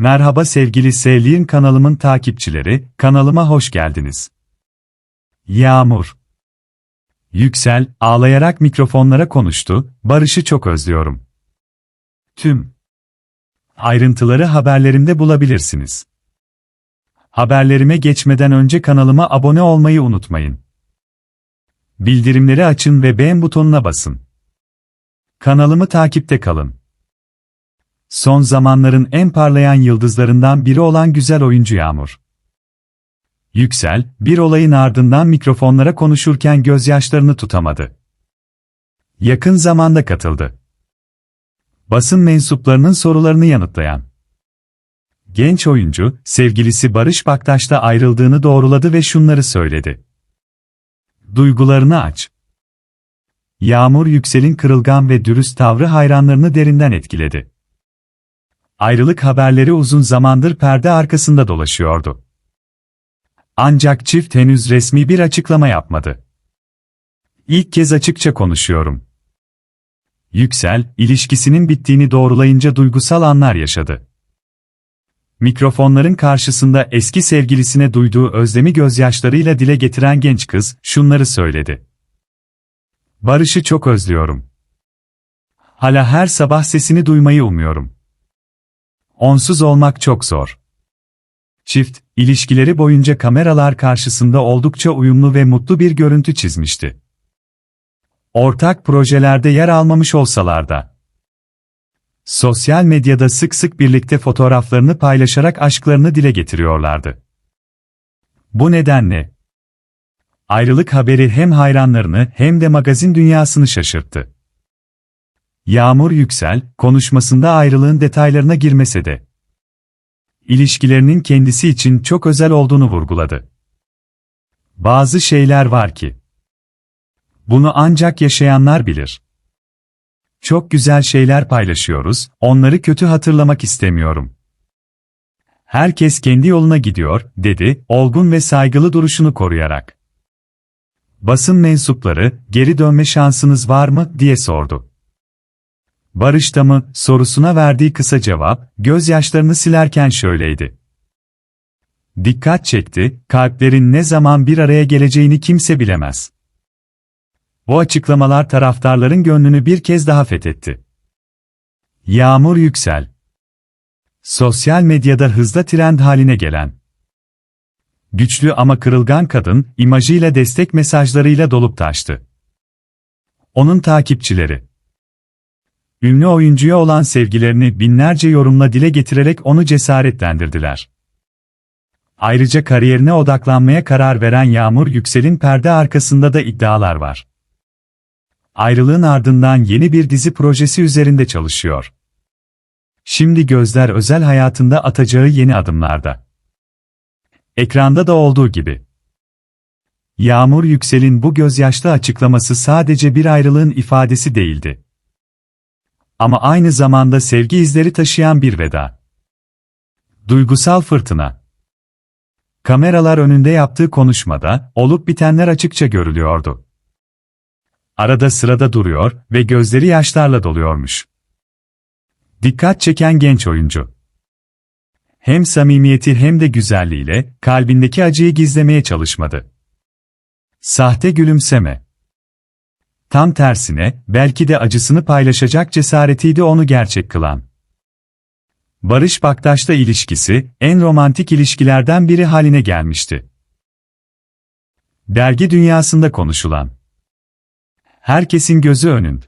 Merhaba sevgili Sevliğin kanalımın takipçileri, kanalıma hoş geldiniz. Yağmur. Yüksel, ağlayarak mikrofonlara konuştu, Barış'ı çok özlüyorum. Tüm ayrıntıları haberlerimde bulabilirsiniz. Haberlerime geçmeden önce kanalıma abone olmayı unutmayın. Bildirimleri açın ve beğen butonuna basın. Kanalımı takipte kalın. Son zamanların en parlayan yıldızlarından biri olan güzel oyuncu Yağmur. Yüksel, bir olayın ardından mikrofonlara konuşurken gözyaşlarını tutamadı. Yakın zamanda katıldı. Basın mensuplarının sorularını yanıtlayan. Genç oyuncu, sevgilisi Barış Baktaş'ta ayrıldığını doğruladı ve şunları söyledi. Duygularını aç. Yağmur Yüksel'in kırılgan ve dürüst tavrı hayranlarını derinden etkiledi. Ayrılık haberleri uzun zamandır perde arkasında dolaşıyordu. Ancak çift henüz resmi bir açıklama yapmadı. İlk kez açıkça konuşuyorum. Yüksel, ilişkisinin bittiğini doğrulayınca duygusal anlar yaşadı. Mikrofonların karşısında eski sevgilisine duyduğu özlemi gözyaşlarıyla dile getiren genç kız, şunları söyledi. Barış'ı çok özlüyorum. Hala her sabah sesini duymayı umuyorum. Onsuz olmak çok zor. Çift, ilişkileri boyunca kameralar karşısında oldukça uyumlu ve mutlu bir görüntü çizmişti. Ortak projelerde yer almamış olsalar da. Sosyal medyada sık sık birlikte fotoğraflarını paylaşarak aşklarını dile getiriyorlardı. Bu nedenle ayrılık haberi hem hayranlarını hem de magazin dünyasını şaşırttı. Yağmur Yüksel, konuşmasında ayrılığın detaylarına girmese de, ilişkilerinin kendisi için çok özel olduğunu vurguladı. Bazı şeyler var ki, bunu ancak yaşayanlar bilir. Çok güzel şeyler paylaşıyoruz, onları kötü hatırlamak istemiyorum. Herkes kendi yoluna gidiyor, dedi, olgun ve saygılı duruşunu koruyarak. Basın mensupları, geri dönme şansınız var mı, diye sordu. Barış'ta mı, sorusuna verdiği kısa cevap, gözyaşlarını silerken şöyleydi. Dikkat çekti, kalplerin ne zaman bir araya geleceğini kimse bilemez. Bu açıklamalar taraftarların gönlünü bir kez daha fethetti. Yağmur Yüksel Sosyal medyada hızla trend haline gelen güçlü ama kırılgan kadın, imajıyla destek mesajlarıyla dolup taştı. Onun takipçileri ünlü oyuncuya olan sevgilerini binlerce yorumla dile getirerek onu cesaretlendirdiler. Ayrıca kariyerine odaklanmaya karar veren Yağmur Yüksel'in perde arkasında da iddialar var. Ayrılığın ardından yeni bir dizi projesi üzerinde çalışıyor. Şimdi gözler özel hayatında atacağı yeni adımlarda. Ekranda da olduğu gibi. Yağmur Yüksel'in bu gözyaşlı açıklaması sadece bir ayrılığın ifadesi değildi. Ama aynı zamanda sevgi izleri taşıyan bir veda. Duygusal fırtına. Kameralar önünde yaptığı konuşmada, olup bitenler açıkça görülüyordu. Arada sırada duruyor ve gözleri yaşlarla doluyormuş. Dikkat çeken genç oyuncu. Hem samimiyeti hem de güzelliğiyle, kalbindeki acıyı gizlemeye çalışmadı. Sahte gülümseme. Tam tersine, belki de acısını paylaşacak cesaretiydi onu gerçek kılan. Barış Baktaş'la ilişkisi, en romantik ilişkilerden biri haline gelmişti. Dergi dünyasında konuşulan. Herkesin gözü önünd.